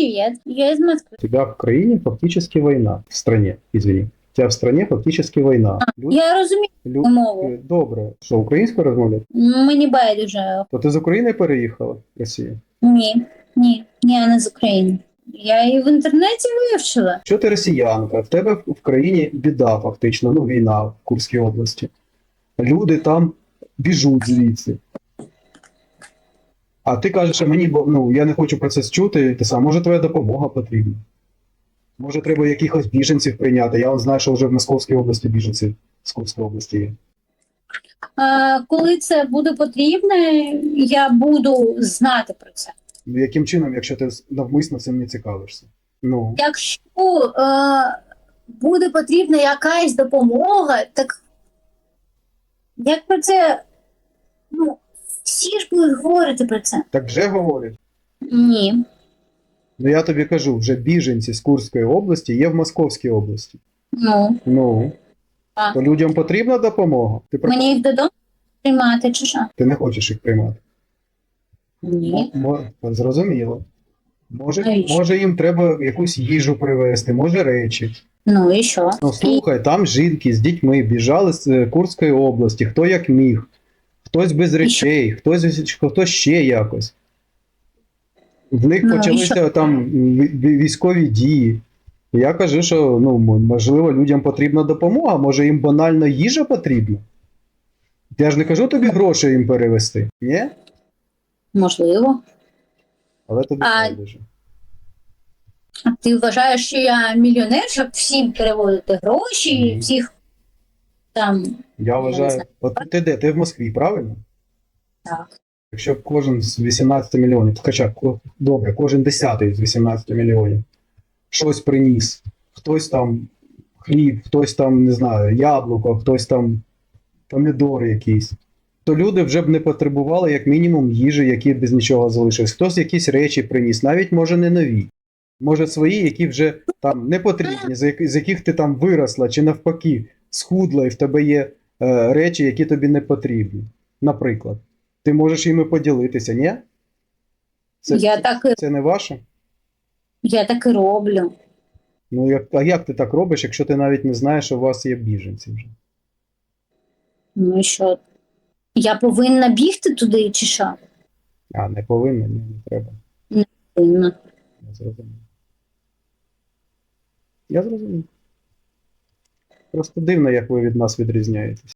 привет. Я из Москвы. У тебя в країні фактически війна. В стране, извини. У тебя в стране фактически війна. Люди, Я розумію лю- мову. Добре. Що, українською розмовляти? Мені байдуже. То ти з України переїхала в Росію? Ні, ні, ні, я не з України. Я її в інтернеті вивчила. Що ти росіянка? В тебе в в країні біда, фактично, ну війна в Курській області. Люди там біжуть звідси. А ти кажеш, що мені, бо ну, я не хочу про це чути, ти сам, може твоя допомога потрібна. Може, треба якихось біженців прийняти. Я от знаю, що вже в Московській області біженці з Курської області є. А, коли це буде потрібно, я буду знати про це. Ну, яким чином, якщо ти навмисно цим не цікавишся? Ну, Якщо е, буде потрібна якась допомога, так як про це, всі ж будуть говорити про це. так вже говорять. Ні. Ну я тобі кажу, вже біженці з Курської області є в Московській області. Ну, Ну, А. то людям потрібна допомога? Ти, про- мені їх додому приймати чи що? ти не хочеш їх приймати? Ні. Мо- Зрозуміло. Може, Навіщо? може їм треба якусь їжу привезти, може речі. Ну і що? Ну слухай, там жінки з дітьми біжали з е, Курської області, хто як міг, хтось без речей, хтось, хтось ще якось. В них Ну, почалися там ві- ві- військові дії. Я кажу, що ну, можливо, людям потрібна допомога, може їм банально їжа потрібна. Я ж не кажу тобі гроші їм перевести, ні? Можливо. Але тобі А- байдуже. А ти вважаєш, що я мільйонер, щоб всім переводити гроші, Ні. всіх там. Я вважаю, от ти де? Ти в Москві, правильно? Так. Якщо б кожен з 18 мільйонів, хоча добре, кожен десятий з 18 мільйонів щось приніс. Хтось там хліб, хтось там, не знаю, яблуко, хтось там помідори якісь. То люди вже б не потребували як мінімум їжі, які без нічого залишились. Хтось якісь речі приніс, навіть може не нові. Може свої, які вже там не потрібні, з яких ти там виросла, чи навпаки, схудла, і в тебе є е, речі, які тобі не потрібні. Наприклад. Ти можеш іми поділитися, ні? Це, я, це, так, це не ваше? я так і роблю. Ну, як, а як ти так робиш, якщо ти навіть не знаєш, що у вас є біженці вже? Ну і що? Я повинна бігти туди чи що? А, не повинна, ні, не треба. Не Повинна. Я зрозумів. Я зрозумів. Просто дивно, як ви від нас відрізняєтесь.